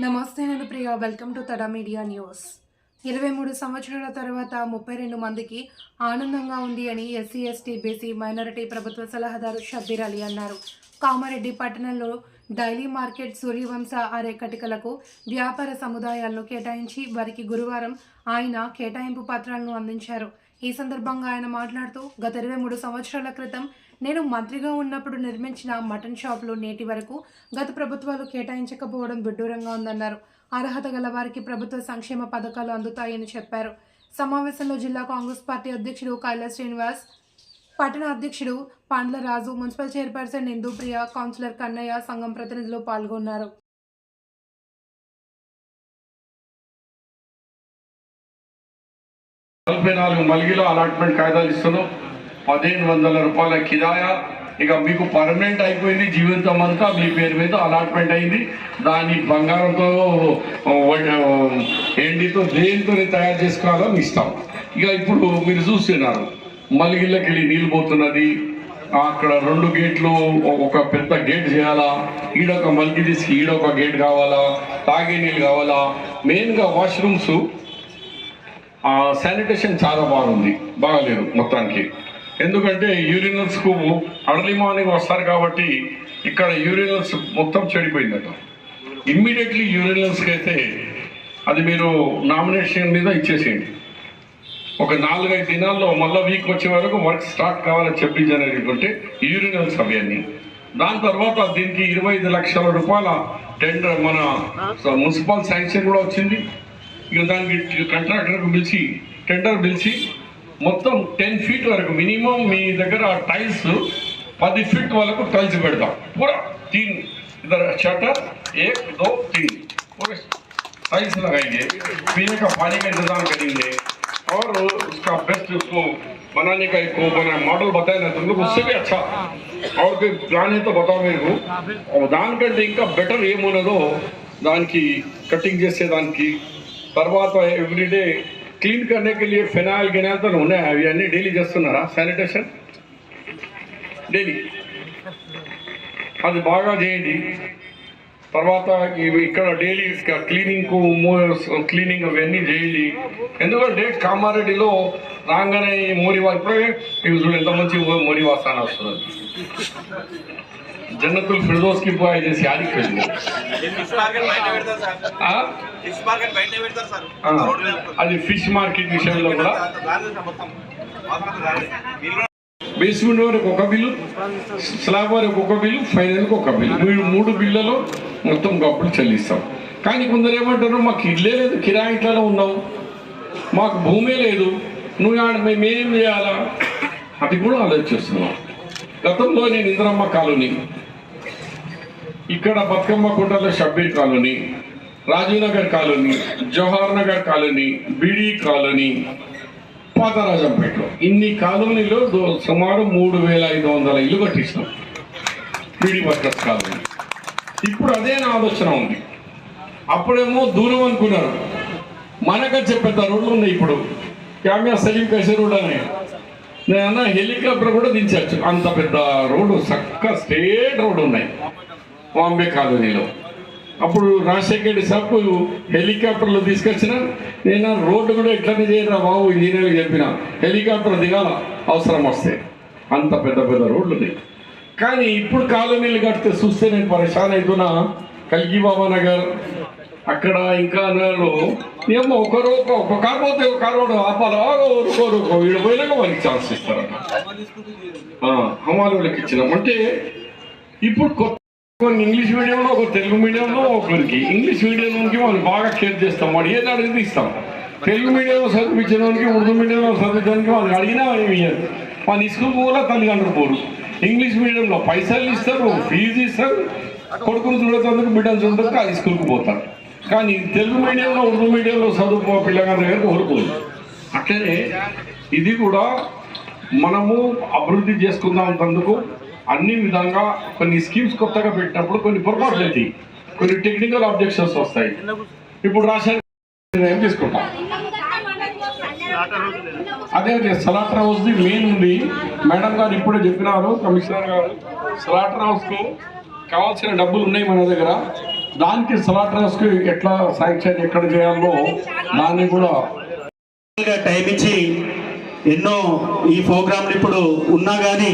నమస్తే నేను Priya. Welcome to Tada media news ఇరవై మూడు సంవత్సరాల తర్వాత ముప్పై రెండు మందికి ఆనందంగా ఉంది అని ఎస్సీ ఎస్టీ బీసీ మైనారిటీ ప్రభుత్వ సలహాదారు షబ్బీర్ అలీ అన్నారు. కామారెడ్డి పట్టణంలో డైలీ మార్కెట్ సూర్యవంశ అరేకటికలకు వ్యాపార సముదాయాలను కేటాయించి వారికి గురువారం ఆయన కేటాయింపు పత్రాలను అందించారు. ఈ సందర్భంగా ఆయన మాట్లాడుతూ గత ఇరవై మూడు సంవత్సరాల క్రితం నేను మంత్రిగా ఉన్నప్పుడు నిర్మించిన మటన్ షాపులు నేటి వరకు గత ప్రభుత్వాలు కేటాయించకపోవడం విడ్డూరంగా ఉందన్నారు. అర్హత గల వారికి ప్రభుత్వ సంక్షేమ పథకాలు అందుతాయని చెప్పారు. సమావేశంలో జిల్లా కాంగ్రెస్ పార్టీ అధ్యక్షుడు కైలాస్ శ్రీనివాస్ పట్టణ అధ్యక్షుడు Pandla Raju municipal chairperson Indupriya councillor Kannaiah సంఘం ప్రతినిధులు పాల్గొన్నారు. నలభై నాలుగు మలిగిలో అలాట్మెంట్ కాగితాలు ఇస్తున్నాం. పదిహేను వందల రూపాయల కిరాయా. ఇక మీకు పర్మనెంట్ అయిపోయింది జీవితం అంతా మీ పేరు మీద అలాట్మెంట్ అయింది. దాన్ని బంగారంతో ఎండితో దేనితో తయారు చేసుకోవాలో మీ ఇష్టం ఇక ఇప్పుడు మీరు చూస్తున్నారు మలిగిళ్ళకి వెళ్ళి నీళ్ళు పోతున్నది. అక్కడ రెండు గేట్లు ఒక పెద్ద గేట్ చేయాలా? ఈడొక మలిగి తీసి ఈడొక గేట్ కావాలా? తాగే నీళ్ళు కావాలా? మెయిన్గా వాష్రూమ్స్ శానిటేషన్ చాలా బాగుంది. బాగాలేదు మొత్తానికి. ఎందుకంటే యూరినల్స్కు అర్లీ మార్నింగ్ వస్తారు కాబట్టి ఇక్కడ యూరినల్స్ మొత్తం చెడిపోయిందట. ఇమ్మీడియట్లీ యూరినల్స్కి అయితే అది మీరు నామినేషన్ మీద ఇచ్చేసేయండి. ఒక నాలుగైదు దినాల్లో మళ్ళీ వీక్ వచ్చే వరకు వర్క్ స్టార్ట్ కావాలని చెప్పించని అనుకుంటే యూరినల్స్ అవి అన్ని. దాని తర్వాత దీనికి ఇరవై ఐదు లక్షల రూపాయల టెండర్ మన మున్సిపల్ శాంక్షన్ కూడా వచ్చింది. ఇక దానికి కాంట్రాక్టర్కి పిలిచి టెండర్ పిలిచి మొత్తం టెన్ ఫీట్ వరకు మినిమం మీ దగ్గర టైల్స్ పది ఫీట్ వరకు టైల్స్ పెడదాం పూరా తీన్ ఇద్దరు शटर एक दो तीन पूरे टाइल्स लगाएंगे पीने का पानी का इंतजाम करेंगे और उसका बेस्ट उसको बनाने का एक वो बना मॉडल बताया ना तुम लोग उससे भी अच्छा और कोई प्लान है तो बताओ मेरे को और దానికంటే ఇంకా బెటర్ ఏమున్నదో దానికి కటింగ్ చేసే దానికి తర్వాత ఎవ్రీడే క్లీన్ करने के लिए ఫినాయిల్ గినాయిల్తో ఉన్నాయి అవి అన్నీ డైలీ చేస్తున్నారా శానిటేషన్ డైలీ అది బాగా చేయండి తర్వాత ఇవి ఇక్కడ డైలీ క్లీనింగ్ క్లీనింగ్ అవన్నీ చేయండి ఎందుకంటే కామారెడ్డిలో రాగానే ఈ మోరి వా- ఇప్పుడే ఇవి చూడు ఎంత మంచి మోరి వాసన వస్తుంది జన్నతుల్ ఫిర్దోస్కి పోయి చేసి ఆడికి వెళ్ళి అది ఫిష్ మార్కెట్ విషయంలో కూడా. బేస్మెంట్ వరకు ఒక బిల్లు స్లాబ్ వరకు ఒక బిల్లు ఫైనల్కి ఒక బిల్లు. మీరు మూడు బిల్లులో మొత్తం గప్పులు చెల్లిస్తాం. కానీ కొందరు ఏమంటారు మాకు ఇల్లే లేదు కిరాయిట్లలో ఉన్నాం. మాకు భూమే లేదు. నువ్వు మేమేం చేయాలా? అది కూడా ఆలోచిస్తున్నాం. గతంలో నేను ఇంద్రమ్మ కాలనీ ఇక్కడ Bathukamma కుంటలో Shabbir colony Rajiv Nagar colony Jawahar Nagar colony Beedi colony పాతరాజంపేటలో ఇన్ని కాలనీలో సుమారు మూడు వేల ఐదు వందల ఇల్లు కట్టిస్తాం. Beedi workers colony. ఇప్పుడు అదే నా ఆలోచన ఉంది. అప్పుడేమో దూరం అనుకున్నారు. మనక పెద్ద రోడ్లు ఉన్నాయి ఇప్పుడు. క్యామియా సలీం కసే రోడ్ అనే. నేను అన్న హెలికాప్టర్ కూడా దించచ్చు అంత పెద్ద రోడ్డు చక్క స్ట్రేట్ రోడ్డు ఉన్నాయి. బాంబే కాలనీలో. అప్పుడు రాజశేఖర రెడ్డి సాబ్ హెలికాప్టర్లో తీసుకొచ్చిన నేను రోడ్డు కూడా ఎట్లనే చేయరా బాబు? ఇంజనీర్లు చెప్పిన హెలికాప్టర్ దిగాల? అవసరం వస్తే. అంత పెద్ద పెద్ద రోడ్లు ఉన్నాయి కానీ ఇప్పుడు కాలనీలు కడితే చూస్తే నేను పరేషాన్ అవుతున్నా కల్గిబాబా నగర్ అక్కడ ఇంకా నెలలో ఏమో ఒకరు ఒక- కారు పోతే ఒక కారు కూడా ఆపాలి? ఊరుకోరు వీడు పోయినాక వాళ్ళకి ఛాన్స్ ఇస్తారట. ఆ, ఇచ్చినాం. అంటే ఇప్పుడు కొత్త కొన్ని ఇంగ్లీష్ మీడియంలో ఒక తెలుగు మీడియంలో ఒకరికి ఇంగ్లీష్ మీడియంకి వాళ్ళు బాగా కేర్ చేస్తాం. వాడు ఏది అడిగితే ఇస్తాం. తెలుగు మీడియంలో చదివించడానికి ఉర్దూ మీడియంలో చదివించడానికి వాళ్ళు అడిగినా ఏమి ఇయ్యరు వాళ్ళు స్కూల్ కూడా తల్లిదండ్రులు పోరు. ఇంగ్లీష్ మీడియంలో పైసలు ఇస్తారు ఫీజు ఇస్తారు. కొడుకును చూడేటందుకు బిడ్డలు చూడటానికి అది స్కూల్కి పోతారు. కానీ తెలుగు మీడియంలో ఉర్దూ మీడియంలో చదువుకో పిల్లగారి దగ్గర కోరుకోదు అట్లనే ఇది కూడా మనము అభివృద్ధి చేసుకుందాం అందుకు అన్ని విధంగా కొన్ని స్కీమ్స్ కొత్తగా పెట్టినప్పుడు కొన్ని పొరపాట్లు అవుతాయి. కొన్ని టెక్నికల్ అబ్జెక్షన్స్ వస్తాయి. ఇప్పుడు రాశాను ఏం తీసుకుంటాం? అదే అదే సలాటర్ హౌస్ ది మెయిన్ ఉంది. మేడం గారు ఇప్పుడే చెప్పినారు కమిషనర్ గారు. సలాటర్ హౌస్కు కావాల్సిన డబ్బులు ఉన్నాయి మన దగ్గర. దానికి స్లాటర్స్కి ఎట్లా శాంక్షన్ ఎక్కడ చేయాలో దాన్ని కూడా టైం ఇచ్చి ఎన్నో ఈ ప్రోగ్రాంలు ఇప్పుడు ఉన్నా కానీ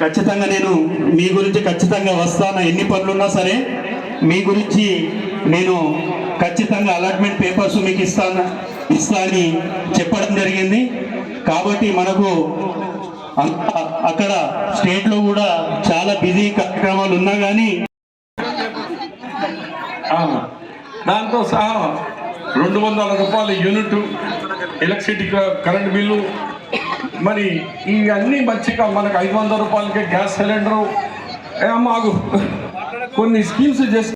ఖచ్చితంగా నేను మీ గురించి ఖచ్చితంగా వస్తాను. ఎన్ని పనులు ఉన్నా సరే మీ గురించి నేను ఖచ్చితంగా అలాట్మెంట్ పేపర్స్ మీకు ఇస్తాను. ఇస్తా అని చెప్పడం జరిగింది. కాబట్టి మనకు అంత- అక్కడ స్టేట్లో కూడా చాలా బిజీ కార్యక్రమాలు ఉన్నా కానీ దాంతో సహా రెండు వందల రూపాయల యూనిట్ ఎలక్ట్రిసిటీ కరెంట్ బిల్లు మరి ఇవన్నీ మంచిగా మనకు ఐదు వందల రూపాయలకే గ్యాస్ సిలిండరు. ఏ, మాకు కొన్ని స్కీమ్స్ చేసి